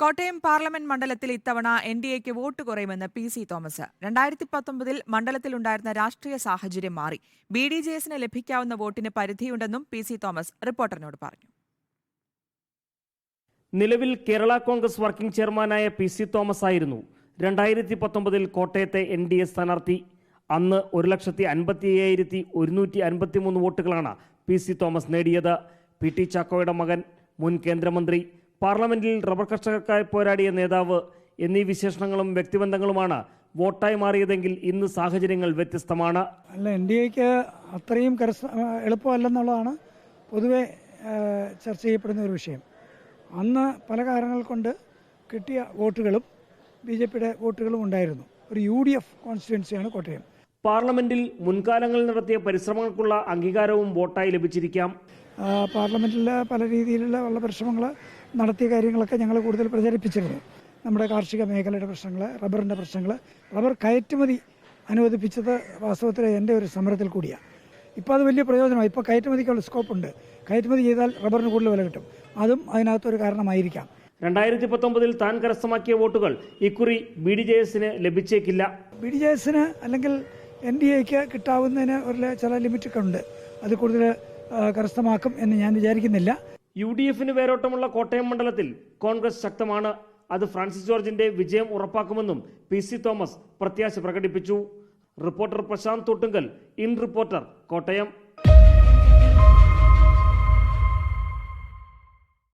Kottayam parliament മണ്ഡലത്തിൽ ഇത്തവണ N D എക്ക് വോട്ട് കുറയുമെന്ന് പി സി തോമസ്. രണ്ടായിരത്തി പത്തൊമ്പതിൽ മണ്ഡലത്തിലുണ്ടായിരുന്ന രാഷ്ട്രീയ സാഹചര്യം മാറി. ബി ഡി ജെ എസിന് ലഭിക്കാവുന്ന വോട്ടിന് പരിധിയുണ്ടെന്നും പി സി തോമസ് റിപ്പോർട്ടറിനോട് പറഞ്ഞു. നിലവിൽ കേരള കോൺഗ്രസ് വർക്കിംഗ് ചെയർമാനായ പി സി തോമസ് ആയിരുന്നു. രണ്ടായിരത്തി പത്തൊമ്പതിൽ കോട്ടയത്തെ എൻ ഡി എ സ്ഥാനാർത്ഥി. അന്ന് ഒരു ലക്ഷത്തി അൻപത്തി അയ്യായിരത്തി ഒരുന്നൂറ്റി അൻപത്തി മൂന്ന് വോട്ടുകളാണ് പി സി തോമസ് നേടിയത്. പി ടി ചാക്കോയുടെ മകൻ മുൻ കേന്ദ്രമന്ത്രി പാർലമെന്റിൽ റബ്ബർ കർഷകർക്കായി പോരാടിയ നേതാവ് എന്നീ വിശേഷണങ്ങളും വ്യക്തിബന്ധങ്ങളുമാണ് വോട്ടായി മാറിയതെങ്കിൽ ഇന്ന് സാഹചര്യങ്ങൾ വ്യത്യസ്തമാണ്. അല്ല എൻ ഡി എക്ക് അത്രയും എളുപ്പമല്ലെന്നുള്ളതാണ് പൊതുവെ ചർച്ച ചെയ്യപ്പെടുന്ന ഒരു വിഷയം. അന്ന് പല കാരണങ്ങൾ കൊണ്ട് കിട്ടിയ വോട്ടുകളും ബി ജെ പിയുടെ വോട്ടുകളും ഉണ്ടായിരുന്നു. ഒരു യു ഡി എഫ് കോൺസ്റ്റിറ്റ്യുവൻസിയാണ് കോട്ടയം. പാർലമെന്റിൽ മുൻകാലങ്ങളിൽ നടത്തിയ പരിശ്രമങ്ങൾക്കുള്ള അംഗീകാരവും വോട്ടായി ലഭിച്ചിരിക്കാം. പാർലമെന്റിലെ പാർലമെന്റിൽ പല രീതിയിലുള്ള ഉള്ള പരിശ്രമങ്ങൾ നടത്തിയ കാര്യങ്ങളൊക്കെ ഞങ്ങൾ കൂടുതൽ പ്രചരിപ്പിച്ചിരുന്നു നമ്മുടെ കാർഷിക മേഖലയുടെ പ്രശ്നങ്ങൾ റബ്ബറിന്റെ പ്രശ്നങ്ങൾ റബ്ബർ കയറ്റുമതി അനുവദിപ്പിച്ചത് വാസ്തവത്തിൽ എന്റെ ഒരു സമരത്തിൽ കൂടിയാണ്. ഇപ്പോൾ അത് വലിയ പ്രയോജനമാണ് ഇപ്പോൾ കയറ്റുമതിക്കുള്ള സ്കോപ്പ് ഉണ്ട്. കയറ്റുമതി ചെയ്താൽ റബ്ബറിന് കൂടുതൽ വില കിട്ടും. അതും അതിനകത്തൊരു കാരണമായിരിക്കാം. രണ്ടായിരത്തി പത്തൊമ്പതിൽ താൻ കരസ്ഥമാക്കിയ വോട്ടുകൾ ഇക്കുറി ബി ഡി ജെ എസിന് ലഭിച്ചേക്കില്ല. ബി ഡി ജെ എസിന് അല്ലെങ്കിൽ എൻ ഡി എക്ക് കിട്ടാവുന്നതിന് ഒരു ചില ലിമിറ്റൊക്കെ ഉണ്ട് അത് കൂടുതൽ കരസ്ഥമാക്കും എന്ന് ഞാൻ വിചാരിക്കുന്നില്ല. യു ഡി എഫിന് വേരോട്ടമുള്ള കോട്ടയം മണ്ഡലത്തിൽ കോൺഗ്രസ് ശക്തമാണ്. അത് ഫ്രാൻസിസ് ജോർജിന്റെ വിജയം ഉറപ്പാക്കുമെന്നും പി സി തോമസ് പ്രത്യാശ പ്രകടിപ്പിച്ചു. Reporter Prashant Thottungal in reporter Kottayam.